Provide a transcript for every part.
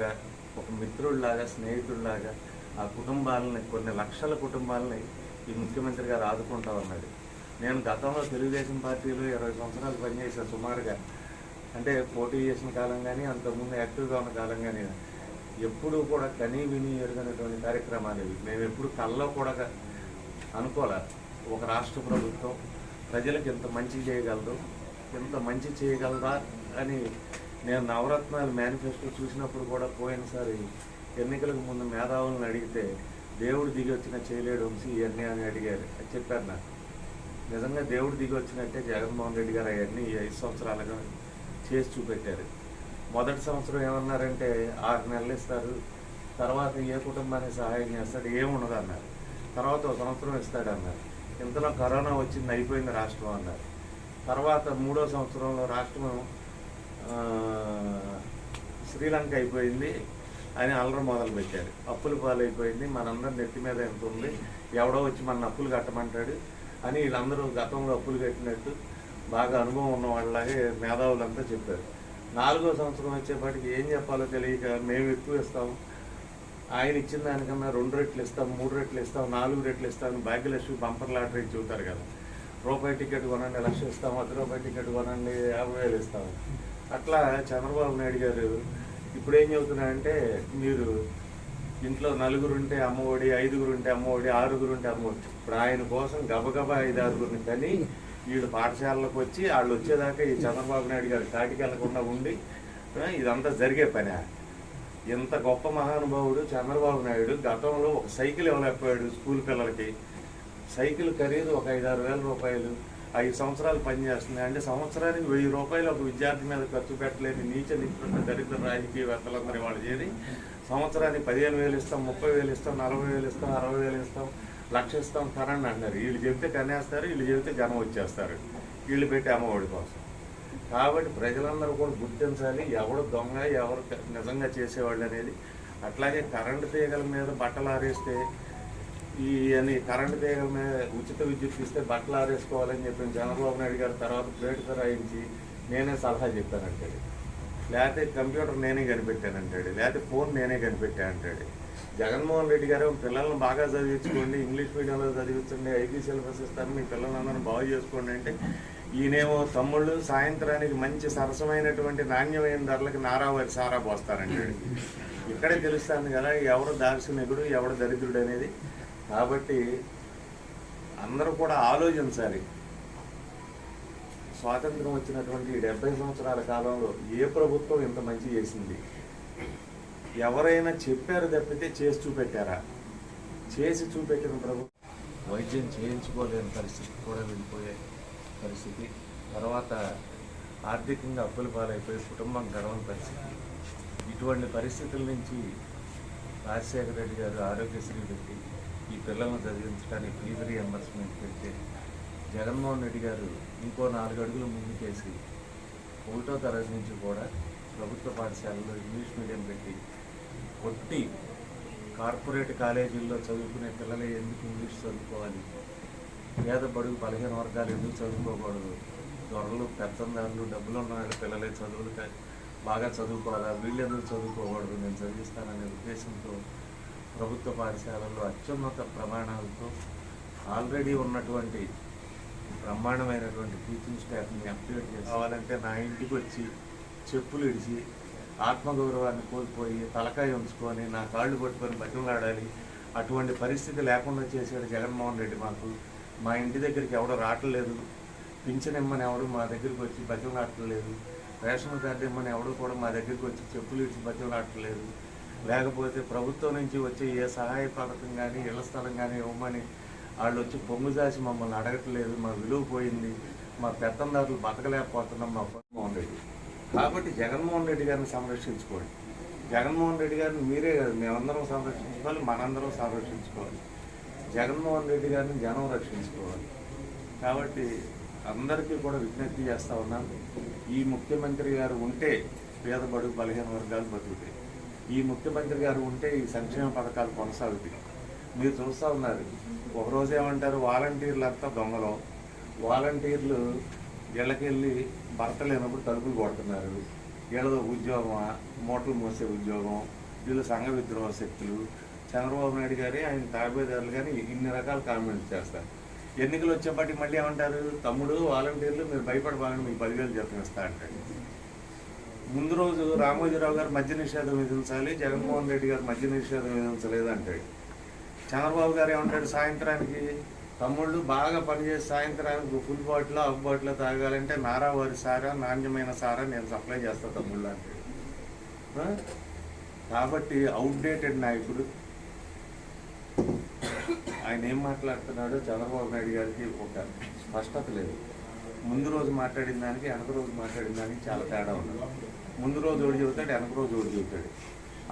లాగా ఒక మిత్రుడిలాగా స్నేహితుడిలాగా ఆ కుటుంబాలని కొన్ని లక్షల కుటుంబాలని ఈ ముఖ్యమంత్రి గారు ఆదుకుంటా ఉన్నది నేను గతంలో తెలుగుదేశం పార్టీలో ఇరవై సంవత్సరాలు పనిచేశాను సుమారుగా. అంటే పోటీ చేసిన కాలం కానీ అంతకుముందు యాక్టివ్గా ఉన్న కాలం కానీ ఎప్పుడూ కూడా కనీ విని ఎరుగనటువంటి కార్యక్రమాలు ఇవి. మేము ఎప్పుడు కల్లో కూడా అనుకోలే. ఒక రాష్ట్ర ప్రభుత్వం ప్రజలకు ఇంత మంచి చేయగలదు ఇంత మంచి చేయగలరా అని నేను నవరత్నాలు మేనిఫెస్టో చూసినప్పుడు కూడా పోయినసారి ఎన్నికలకు ముందు మేధావులను అడిగితే దేవుడు దిగి వచ్చిన చేయలేడు వంశీ ఇవన్నీ అని అడిగారు. అది చెప్పారు నాకు. నిజంగా దేవుడు దిగి వచ్చినట్టే జగన్మోహన్ రెడ్డి గారు అవన్నీ ఈ ఐదు సంవత్సరాలుగా చేసి చూపెట్టారు. మొదటి సంవత్సరం ఏమన్నారంటే ఆరు నెలలు ఇస్తారు తర్వాత ఏ కుటుంబానికి సహాయం చేస్తాడు ఏముండదు అన్నారు. తర్వాత ఒక సంవత్సరం ఇస్తాడు అన్నారు. ఇంతలో కరోనా వచ్చింది అయిపోయింది రాష్ట్రం అన్నారు. తర్వాత మూడో సంవత్సరంలో రాష్ట్రం శ్రీలంక అయిపోయింది అని అల్లరి మొదలు పెట్టారు. అప్పులు పాలైపోయింది. మనందరం నెత్తి మీద ఎంత ఉంది? ఎవడో వచ్చి మన అప్పులు కట్టమంటాడు అని వీళ్ళందరూ గతంలో అప్పులు కట్టినట్టు బాగా అనుభవం ఉన్న వాళ్ళలాగే మేధావులంతా చెప్పారు. నాలుగో సంవత్సరం వచ్చేపాటికి ఏం చెప్పాలో తెలియక మేము ఎక్కువ ఇస్తాం ఆయన ఇచ్చిన దానికన్నా రెండు రెట్లు ఇస్తాం మూడు రెట్లు ఇస్తాం నాలుగు రెట్లు ఇస్తాం భాగ్యలక్ష్మి బంపర్ లాటరీ చూతారు కదా. రూపాయి టికెట్ కొనండి లక్ష ఇస్తాం పది రూపాయి టికెట్ కొనండి యాభై వేలు ఇస్తాం. అట్లా చంద్రబాబు నాయుడు గారు ఇప్పుడు ఏం చెబుతున్నారంటే మీరు ఇంట్లో నలుగురు ఉంటే అమ్మఒడి ఐదుగురు ఉంటే అమ్మఒడి ఆరుగురు ఉంటే అమ్మఒడి. ఇప్పుడు ఆయన కోసం గబగబా ఐదు ఆరుగురిని కానీ వీళ్ళు పాఠశాలలకు వచ్చి వాళ్ళు వచ్చేదాకా ఈ చంద్రబాబు నాయుడు గారు కాటికి వెళ్ళకుండా ఉండి ఇదంతా జరిగే పని. ఇంత గొప్ప మహానుభావుడు చంద్రబాబు నాయుడు. గతంలో ఒక సైకిల్ ఇవ్వలేకపోయాడు స్కూల్ పిల్లలకి. సైకిల్ ఖరీదు ఒక ఐదు ఆరు వేల రూపాయలు. ఐదు సంవత్సరాలు పనిచేస్తున్నాయి అంటే సంవత్సరానికి వెయ్యి రూపాయలు ఒక విద్యార్థి మీద ఖర్చు పెట్టలేని నీచ నిపుణుల దరిద్ర రాజకీయవేత్తలందరూ వాళ్ళు చేరి సంవత్సరానికి పదిహేను వేలు ఇస్తాం ముప్పై వేలు ఇస్తాం నలభై వేలు ఇస్తాం అరవై వేలు ఇస్తాం లక్ష ఇస్తాం కరండి అన్నారు వీళ్ళు చెబితే కనేస్తారు వీళ్ళు చెబితే జనం వచ్చేస్తారు. వీళ్ళు పెట్టి అమ్మఒడి కోసం. కాబట్టి ప్రజలందరూ కూడా గుర్తించాలి ఎవడు దొంగ ఎవరు నిజంగా చేసేవాళ్ళు అనేది. అట్లాగే కరెంటు తీగల మీద బట్టలు ఆరేస్తే ఈ అని కరెంటు తీగల మీద ఉచిత విద్యుత్ ఇస్తే బట్టలు ఆరేసుకోవాలని చెప్పి చంద్రబాబు నాయుడు గారు తర్వాత ప్లేట్ రాయించి నేనే సలహా చెప్పానంటాడు. లేకపోతే కంప్యూటర్ నేనే కనిపెట్టానంటాడు. లేకపోతే ఫోన్ నేనే కనిపెట్టా అంటాడు జగన్మోహన్ రెడ్డి గారు పిల్లల్ని బాగా చదివించుకోండి ఇంగ్లీష్ మీడియంలో చదివించండి ఐటీ సిలబస్ ఇస్తారు మీ పిల్లలందరూ బాగు చేసుకోండి అంటే ఈయనేమో తమ్ముళ్ళు సాయంత్రానికి మంచి సరసమైనటువంటి నాణ్యమైన ధరలకు నారా వారి సారా పోస్తారంటాడు. ఇక్కడే తెలుస్తుంది కదా ఎవరు దార్శనికుడు ఎవడు దరిద్రుడు అనేది కాబట్టి అందరూ కూడా ఆలోచించాలి. స్వాతంత్రం వచ్చినటువంటి డెబ్బై సంవత్సరాల కాలంలో ఏ ప్రభుత్వం ఇంత మంచి చేసింది? ఎవరైనా చెప్పారు తప్పితే చేసి చూపెట్టారా? చేసి చూపెట్టిన ప్రభుత్వం వైద్యం చేయించుకోలేని పరిస్థితి కూడా వెళ్ళిపోయే పరిస్థితి. తర్వాత ఆర్థికంగా అప్పుల పాలైపోయి కుటుంబం గడవని పరిస్థితి. ఇటువంటి పరిస్థితుల నుంచి రాజశేఖర రెడ్డి గారు ఆరోగ్యశ్రీ పెట్టి ఈ పిల్లలను చదివించడానికి ఫీజు రియంబర్స్మెంట్ పెడితే జగన్మోహన్ రెడ్డి గారు ఇంకో నాలుగు అడుగులు ముందుకేసి ఒకటో తరగతి నుంచి కూడా ప్రభుత్వ పాఠశాలలో ఇంగ్లీష్ మీడియం పెట్టి కొట్టి కార్పొరేట్ కాలేజీల్లో చదువుకునే పిల్లలే ఎందుకు ఇంగ్లీష్ చదువుకోవాలి? పేద బడుగు బలహీన వర్గాలు ఎందుకు చదువుకోకూడదు? దొరలు పెత్తందారులు డబ్బులు ఉన్న వాళ్ళ పిల్లలే చదువులు బాగా చదువుకోవాలా? వీళ్ళు ఎందుకు చదువుకోకూడదు? నేను చదివిస్తాననే ఉద్దేశంతో ప్రభుత్వ పాఠశాలల్లో అత్యున్నత ప్రమాణాలతో ఆల్రెడీ ఉన్నటువంటి బ్రహ్మాండమైనటువంటి టీచింగ్ స్టాఫ్ని అప్డేట్ చేసుకోవాలంటే నా ఇంటికి వచ్చి చెప్పులు ఇడిచి ఆత్మగౌరవాన్ని కోల్పోయి తలకాయ ఉంచుకొని నా కాళ్ళు పట్టుకొని బతిమలాడాలి. అటువంటి పరిస్థితి లేకుండా చేశాడు జగన్మోహన్ రెడ్డి మాకు. మా ఇంటి దగ్గరికి ఎవడో రావట్లేదు. పింఛన్ ఇమ్మని ఎవడు మా దగ్గరికి వచ్చి బతిమలాడట్లేదు. రేషన్ కార్డు ఇమ్మని ఎవడు కూడా మా దగ్గరికి వచ్చి చెప్పులు ఇచ్చి బతిమలాడట్లేదు. లేకపోతే ప్రభుత్వం నుంచి వచ్చే ఏ సహాయ పథకం కానీ ఇళ్ళ స్థలం కానీ ఇవ్వమని వాళ్ళు వచ్చి పొంగు జాసి మమ్మల్ని అడగట్లేదు మా విలువ పోయింది మా పెత్తందారులు బతకలేకపోతున్నాం మా జగన్మోహన్ రెడ్డి. కాబట్టి జగన్మోహన్ రెడ్డి గారిని సంరక్షించుకోండి. జగన్మోహన్ రెడ్డి గారిని మీరే కాదు మేమందరం సంరక్షించుకోవాలి మనందరం సంరక్షించుకోవాలి. జగన్మోహన్ రెడ్డి గారిని జనం రక్షించుకోవాలి. కాబట్టి అందరికీ కూడా విజ్ఞప్తి చేస్తా ఉన్నాను ఈ ముఖ్యమంత్రి గారు ఉంటే పేద బడుగు బలహీన వర్గాలు బతుకుతాయి. ఈ ముఖ్యమంత్రి గారు ఉంటే ఈ సంక్షేమ పథకాలు కొనసాగుతాయి. మీరు చూస్తూ ఉన్నారు. ఒకరోజు ఏమంటారు వాలంటీర్లు అంతా దొంగలు. వాలంటీర్లు ఇళ్ళకెళ్ళి భర్త లేనప్పుడు తలుపులు కొడుతున్నారు. వీళ్ళదో ఉద్యోగమా? మోటార్లు మోసే ఉద్యోగం. వీళ్ళు సంఘ విద్రోహ శక్తులు. చంద్రబాబు నాయుడు గారి ఆయన తాబేదారులు కానీ ఇన్ని రకాల కామెంట్స్ చేస్తారు. ఎన్నికలు వచ్చేప్పటికి మళ్ళీ ఏమంటారు తమ్ముడు వాలంటీర్లు మీరు భయపడబాగండి మీకు పదివేలు జీతం ఇస్తా అంటాడు ముందు రోజు రామోజీరావు గారు మద్య నిషేధం విధించాలి జగన్మోహన్ రెడ్డి గారు మద్య నిషేధం విధించలేదు అంటాడు. చంద్రబాబు గారు ఏమంటాడు? సాయంత్రానికి తమ్ముళ్ళు బాగా పనిచేసి సాయంత్రానికి ఫుల్ బాటిల్ హాఫ్ బాటిల్ తాగాలంటే నారావారి సారా నాణ్యమైన సారా నేను సప్లై చేస్తా తమ్ముళ్ళు అంటాడు. కాబట్టి అవుట్డేటెడ్ నాయకుడు. ఆయన ఏం మాట్లాడుతున్నాడో చంద్రబాబు నాయుడు గారికి ఒక స్పష్టత లేదు. ముందు రోజు మాట్లాడిన దానికి వెనక రోజు మాట్లాడిన దానికి చాలా తేడా ఉంది. ముందు రోజు ఓడి చెబుతాడు వెనక రోజు ఓడి చెబుతాడు.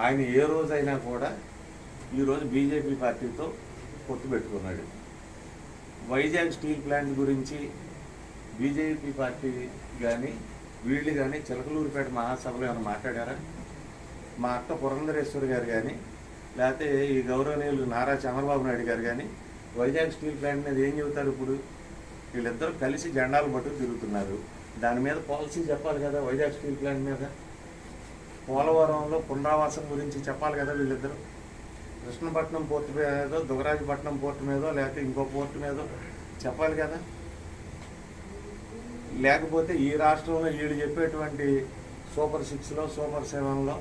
ఆయన ఏ రోజైనా కూడా ఈరోజు బీజేపీ పార్టీతో పొత్తు పెట్టుకున్నాడు. వైజాగ్ స్టీల్ ప్లాంట్ గురించి బీజేపీ పార్టీ కానీ వీళ్ళు కానీ చిలకలూరుపేట మహాసభలో ఏమైనా మాట్లాడారా? మా అక్క పురంధరేశ్వర్ గారు కానీ లేకపోతే ఈ గౌరవనీయులు నారా చంద్రబాబు నాయుడు గారు కానీ వైజాగ్ స్టీల్ ప్లాంట్ మీద ఏం చెబుతారు ఇప్పుడు? వీళ్ళిద్దరూ కలిసి జెండాలు పట్టు తిరుగుతున్నారు. దాని మీద పాలసీ చెప్పాలి కదా వైజాగ్ స్టీల్ ప్లాంట్ మీద. పోలవరంలో పునరావాసం గురించి చెప్పాలి కదా వీళ్ళిద్దరూ. కృష్ణపట్నం పోర్టు మీదో దుగరాజపట్నం పోర్టు మీదో లేకపోతే ఇంకో పోర్టు మీదో చెప్పాలి కదా. లేకపోతే ఈ రాష్ట్రంలో వీళ్ళు చెప్పేటువంటి సూపర్ సిక్స్లో సూపర్ సెవెన్లో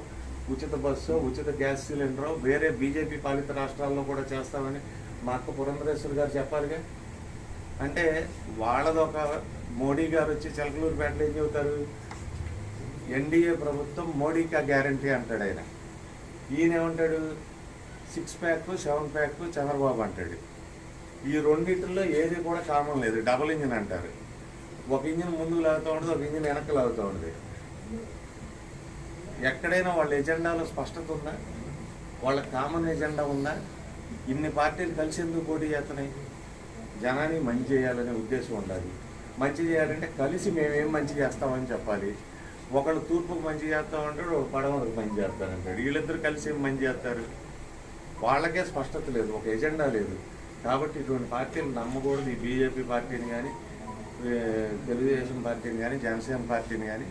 ఉచిత బస్సు ఉచిత గ్యాస్ సిలిండర్ వేరే బీజేపీ పాలిత రాష్ట్రాల్లో కూడా చేస్తామని మా అక్క పురంధరేశ్వర్ గారు చెప్పాలిగా. అంటే వాళ్ళదొక మోడీ గారు వచ్చి చిలకలూరుపేటలో ఏం చెబుతారు? ఎన్డీఏ ప్రభుత్వం మోడీకి గ్యారంటీ అంటాడు ఆయన. ఈయన ఏమంటాడు six pack seven pack Chandrababu అంటాడు. ఈ రెండింటిలో ఏది కూడా కామన్ లేదు. డబుల్ ఇంజిన్ అంటారు. ఒక ఇంజిన్ ముందుకు లాగుతూ ఉండదు ఒక ఇంజిన్ వెనక్కి లాగుతూ ఉండదు. ఎక్కడైనా వాళ్ళ ఎజెండాలో స్పష్టత ఉందా? వాళ్ళ కామన్ ఎజెండా ఉందా? ఇన్ని పార్టీలు కలిసి ఎందుకు పోటీ చేస్తున్నాయి? జనాన్ని మంచి చేయాలనే ఉద్దేశం ఉండాలి. మంచి చేయాలంటే కలిసి మేమేం మంచి చేస్తామని చెప్పాలి. ఒకళ్ళు తూర్పుకు మంచి చేస్తామంటాడు ఒక పడమరకు మంచి చేస్తానంటాడు వీళ్ళిద్దరు కలిసి ఏం మంచి చేస్తారు? వాళ్ళకే స్పష్టత లేదు ఒక ఎజెండా లేదు. కాబట్టి ఇటువంటి పార్టీలు నమ్మకూడదు. ఈ బీజేపీ పార్టీని కానీ తెలుగుదేశం పార్టీని కానీ జనసేన పార్టీని కానీ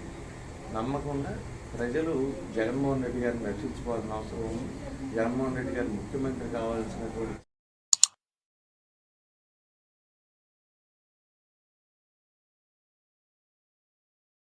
నమ్మకుండా ప్రజలు జగన్మోహన్ రెడ్డి గారిని రక్షించుకోవాల్సిన అవసరం ఉంది. జగన్మోహన్ రెడ్డి గారు ముఖ్యమంత్రి కావాల్సినటువంటి